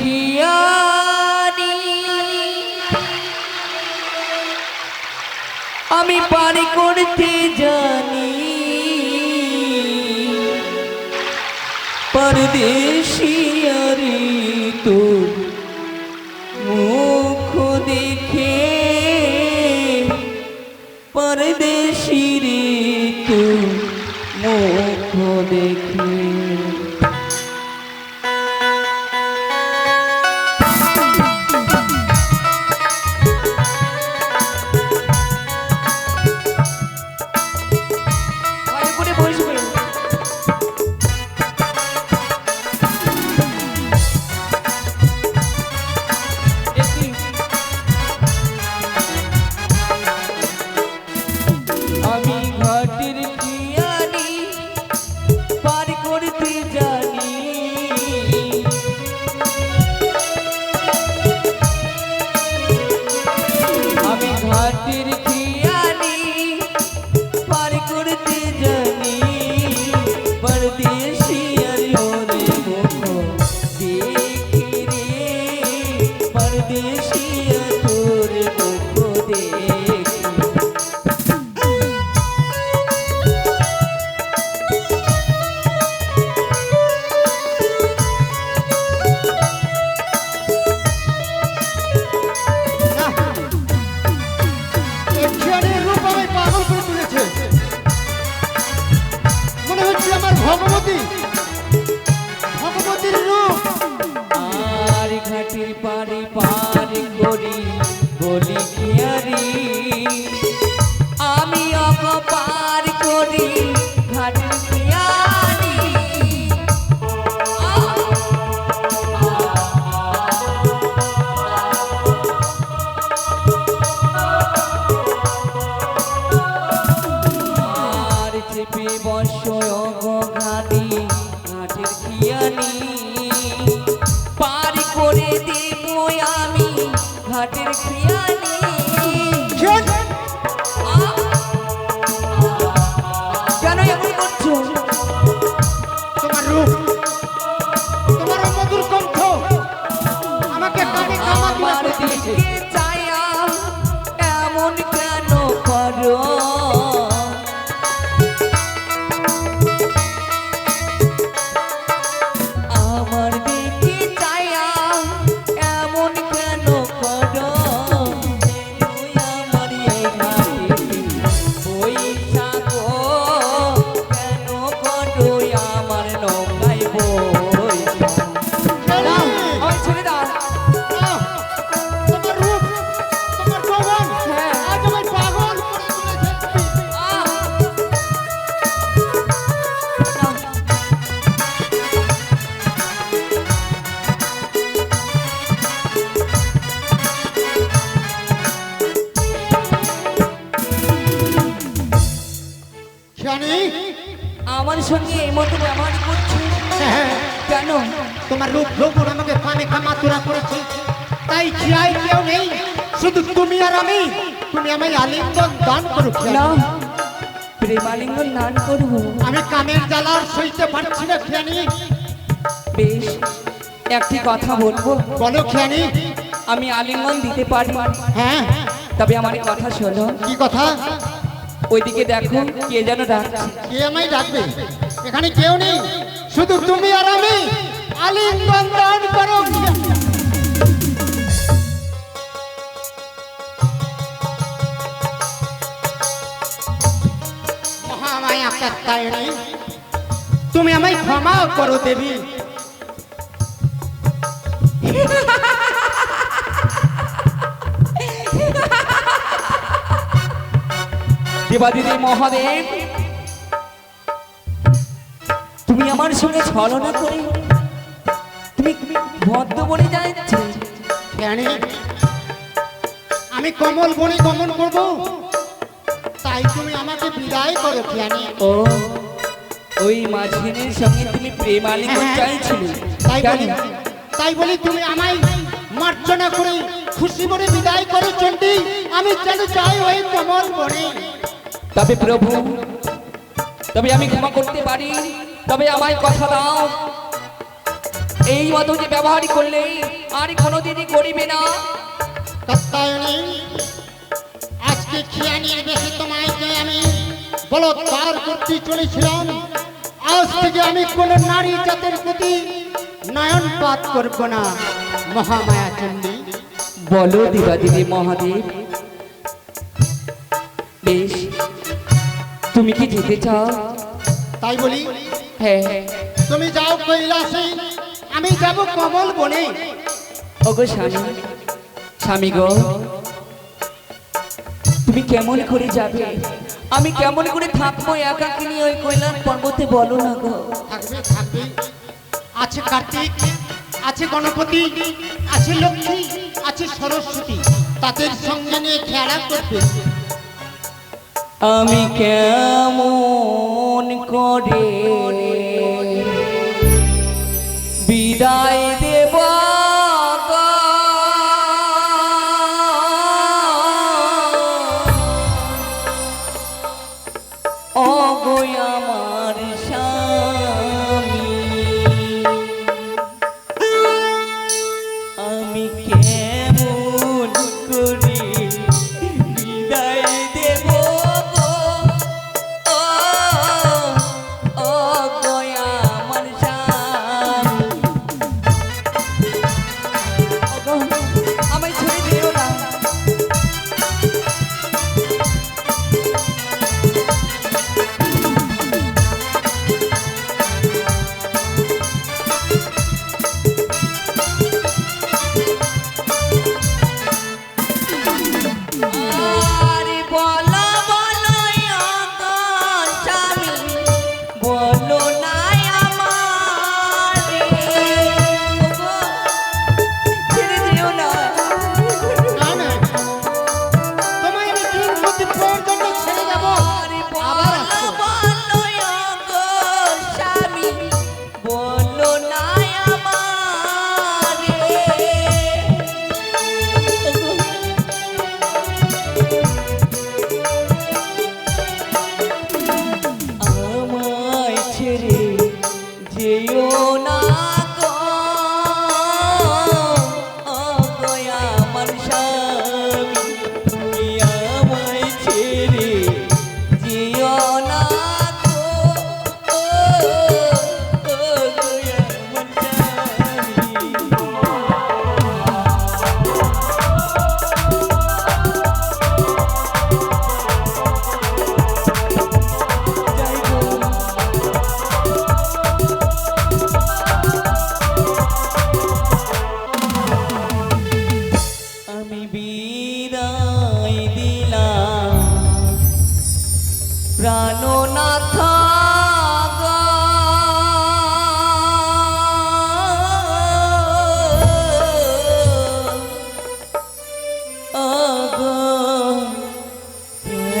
খিয়ানি আমি পানি করতে জানি। পরদেশিয়ারি আর তোর দেখি না সঙ্গে এই মতো ব্যবহার করছ হ্যাঁ। কেন? তোমার রূপ যৌবন আমাকে কানে কামাতুরা করেছে। তাই খেয়াই কেউ নেই। শুধু তুমি আর আমি। তুমি আমায় আলিঙ্গন দান করো। না প্রেমালিঙ্গন নান করব। আমি কামের জ্বালার সইতে পারছি না খেয়ানি বেশ একটি কথা বলব। বলো খেয়ানি আমি আলিঙ্গন দিতে পারি? হ্যাঁ। তবে আমার কথা শোনো। কি কথা? ওইদিকে দেখো, কে যেন ডাকছে। কে আমায় ডাকবে? এখানে কেউ নেই। শুধু তুমি আর আমি। আলিঙ্গন দান করো। তুমি আমায় ক্ষমা করো দেবী। দেবাদিদেব মহাদেব তুমি আমার সঙ্গে ছলনা করে তুমি ভদ্র বলে যাচ্ছে আমি কমল বনে গমন করব তাই তুমি আমাকে বিদায় করো খেয়ানি ও ওই মাঝিনের সঙ্গে তুমি প্রেম আলিঙ্গন হ্যাঁ। চাইছিলে তাই? বলি তাই বলি তুমি আমায় মার্জনা করে খুশি করে বিদায় করো চন্ডী আমি যেন চাই ওই কমল বনে। তবে প্রভু তবে আমি ক্ষমা করতে পারি তবে আমায় কথা দাও। এই মতো যে ব্যবহার করলে আর কোনোদিনই করিবে না। আজকে খিয়ানির বেশি তোমায় যে আমি বলৎকার করতে চলেছিলাম আজ থেকে আমি কোন নারী জাতের প্রতি করব না মহামায়া চণ্ডী। বলো মহাদেব বেশ। তুমি কি যেতে চাও? তাই বলি হ্যাঁ। তুমি যাও কৈলাসে আমি যাব কমল বনে। ওগো স্বামী স্বামী গো তুমি কেমন করে যাবে? আমি কেমন করে থাকব একাকে নিয়ে ওই কৈলাস পর্বতে বলো না গো। থাকবে থাকবে। আছে কার্তিক আছে গণপতি আছে লক্ষ্মী আছে সরস্বতী। তাদের সঙ্গে নিয়ে খেলা করবে। আমি কেমন করে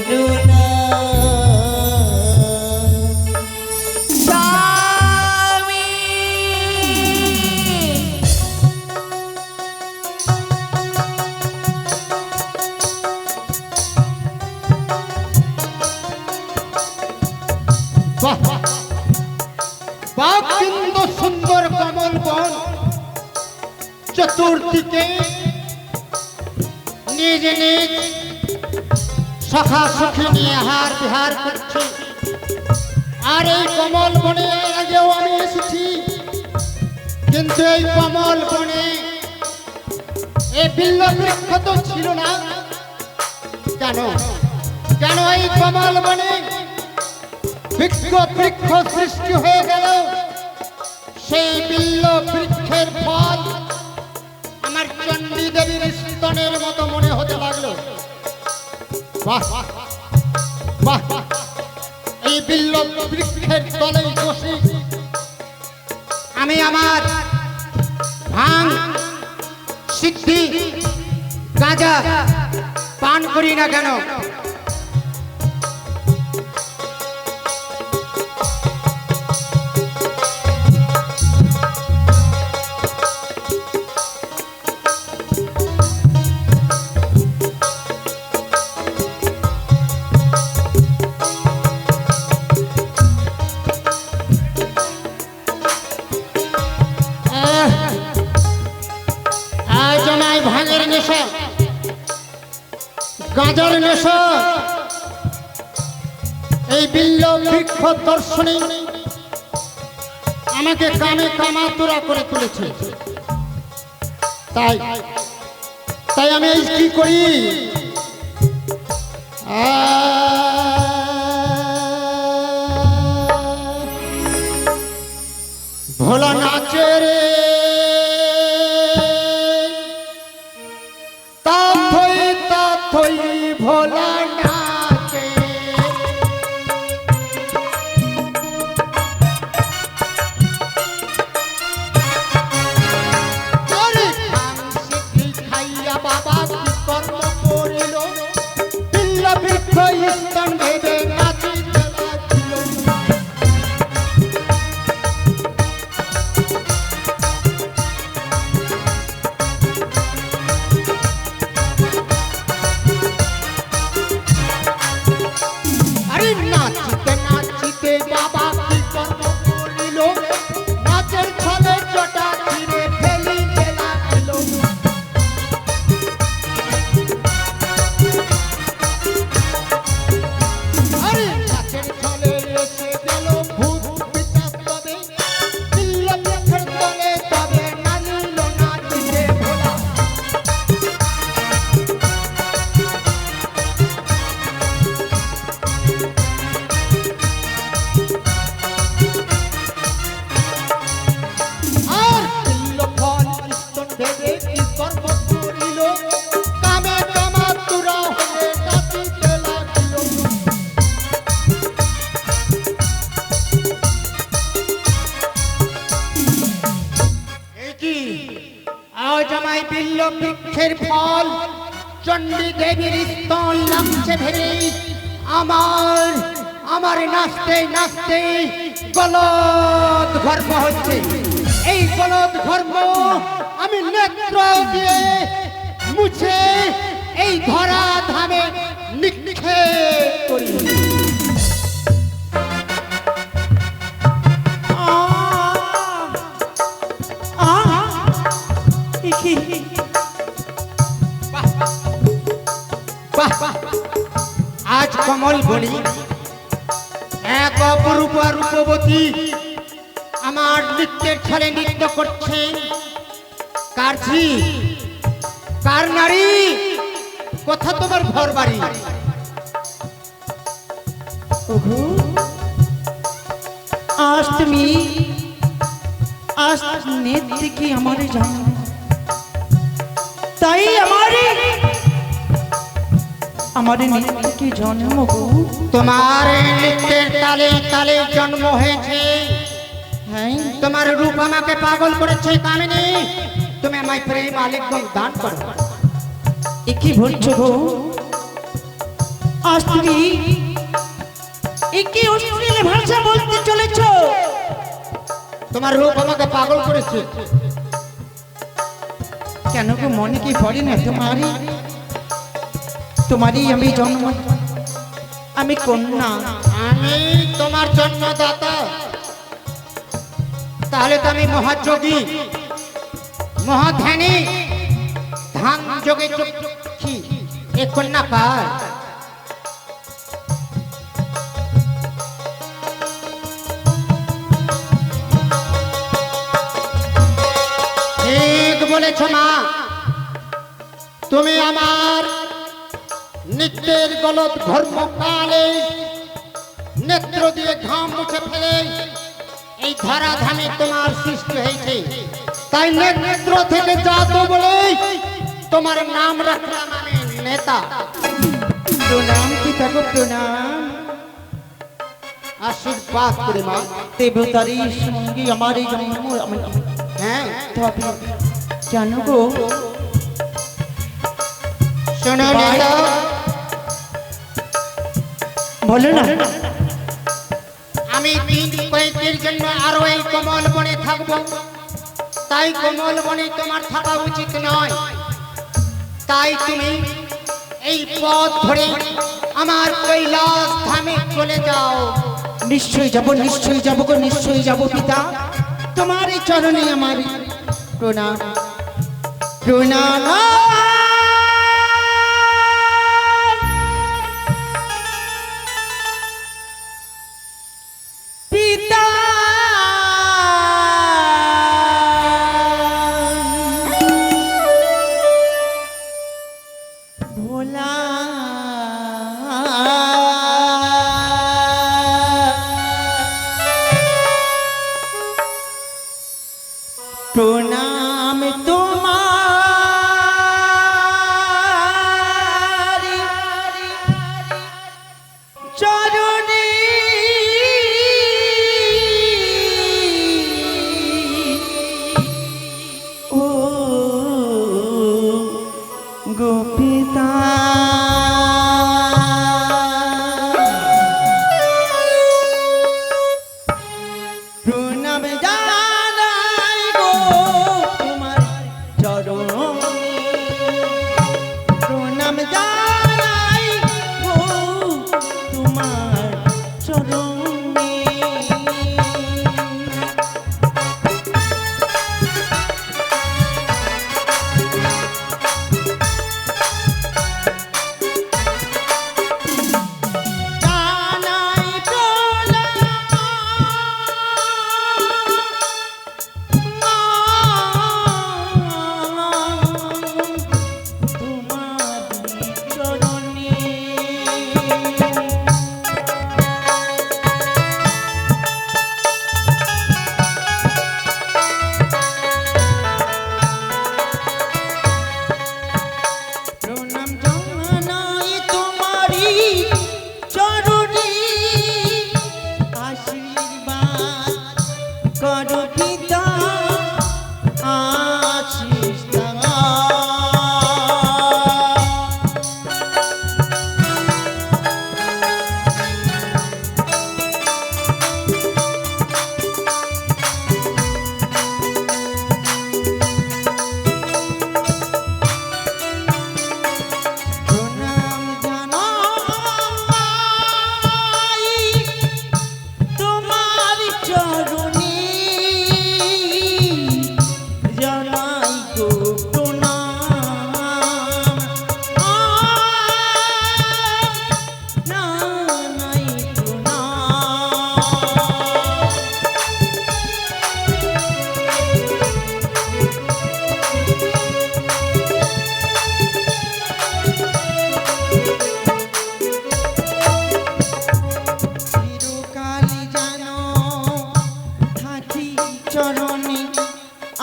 do not বিহার করছে। আর এই কমল বনে আগেও আমি এসেছি। কিন্তু এই কমল বনে এই বিল্ল বৃক্ষ তো ছিল না। কেন কেন এই কমল বনে বৃক্ষ বৃক্ষ সৃষ্টি হয়ে গেল? সেই বিল্ল বৃক্ষের ফল আমার চণ্ডী দেবীর স্তনের মতো মনে হতে লাগল। বাহ! এই বিল্ল বৃক্ষের তলে বসে। আমি আমার ভাঙ সিদ্ধি গাঁজা পান করি না কেন? কামাতুরা করে তুলেছে তাই তাই আমি কি করি? আহ, নাচতে নাচতে গলদ গর্ব হচ্ছে। এই গলদ গর্ব আমি নেত্র দিয়ে মুছে এই ধরা ধামে নিক্ষেপ করি। আজ কমল বলি এক অপরূপ রূপবতী আমার নৃত্যের ছলে নৃত্য করছে। কার ঝি কার নারী? কোথা তোমার ঘর বাড়ি। আজ তুমি, আজ নেত থেকে আমারে জানো? তাই আমারে আমারে থেকে জন্ম গো। তোমার নৃত্যের তালে তালে জন্ম হয়েছে। হ্যাঁ? তোমার রূপ আমাকে পাগল করেছে কামিনী। তুমি আমায় প্রেম আলিঙ্গন দান করো। এ কি বলছো গো? আজ তুমি এ কি অশ্লীল ভাষা বলতে চলেছো? তোমার রূপ আমাকে পাগল করেছে। কেন গো মনে কি পড়ে না তোমারই? তোমারই আমি জন্ম। আমি কন্যা। আমি তোমার জন্মদাতা। তাহলে তো আমি মহাযোগী। মহাধ্যানী। ধান যোগে চক্ষি। এ কন্যা ঠিক বলেছ মা। তুমি আমার নিত্যের গলত ধর্মকালে নেত্র দিয়ে ঘাম মুছে ফেলে এই ধরা ধামে তোমার সৃষ্টি হয়েছে। তাই নেত্র থেকে জাত বলে তোমার নাম রাখলাম আমি নেতা। প্রণাম পিতা গো প্রণাম। আশীর্বাদ করে মা। দেবতারই সঙ্গে আমার এই জন্ম হ্যাঁ। তবে জানো গো। শোনো নেতা বলো না। আমি তিন কয়েকের জন্য আরও এই কমল বনে থাকব। তাই কমল বনে তোমার থাকা উচিত নয়। তাই তুমি এই পথ ধরে আমার কৈলাস ধামে চলে যাও। নিশ্চয়ই যাব নিশ্চয়ই যাব গো নিশ্চয়ই যাব পিতা। তোমার এই চরণে আমার প্রণাম। প্রণাম।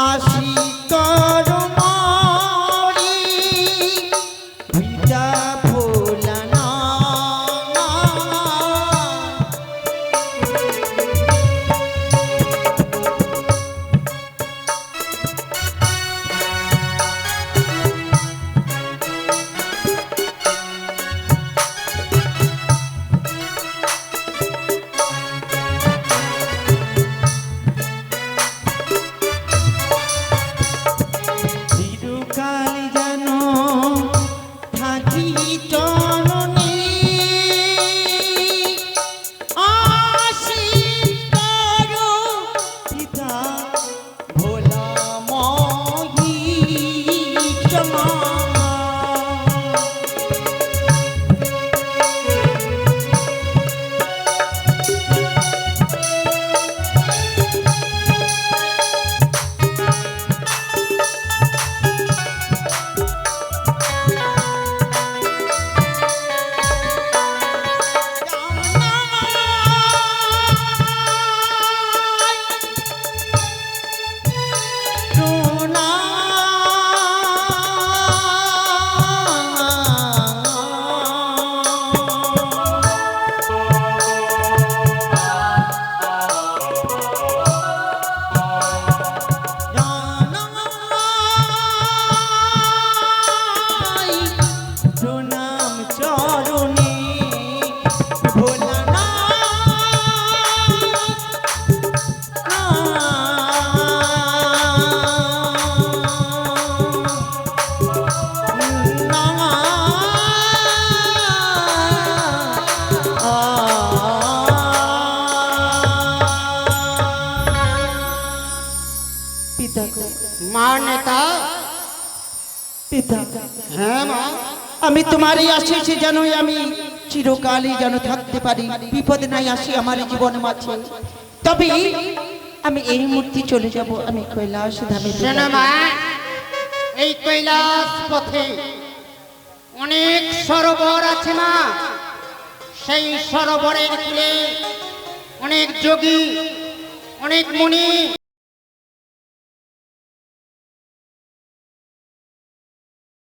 আসি মা নেতা পিতা। হ্যাঁ মা। আমি তোমারই আশিসে যেন আমি চিরকালই যেন থাকতে পারি। বিপদ নাই আসি আমার জীবন মাঝে। তবে আমি এই মূর্তি চলে যাব আমি কৈলাস ধামে এই কৈলাস পথে অনেক সরোবর আছে মা। সেই সরোবরের কূলে অনেক যোগী অনেক মুনি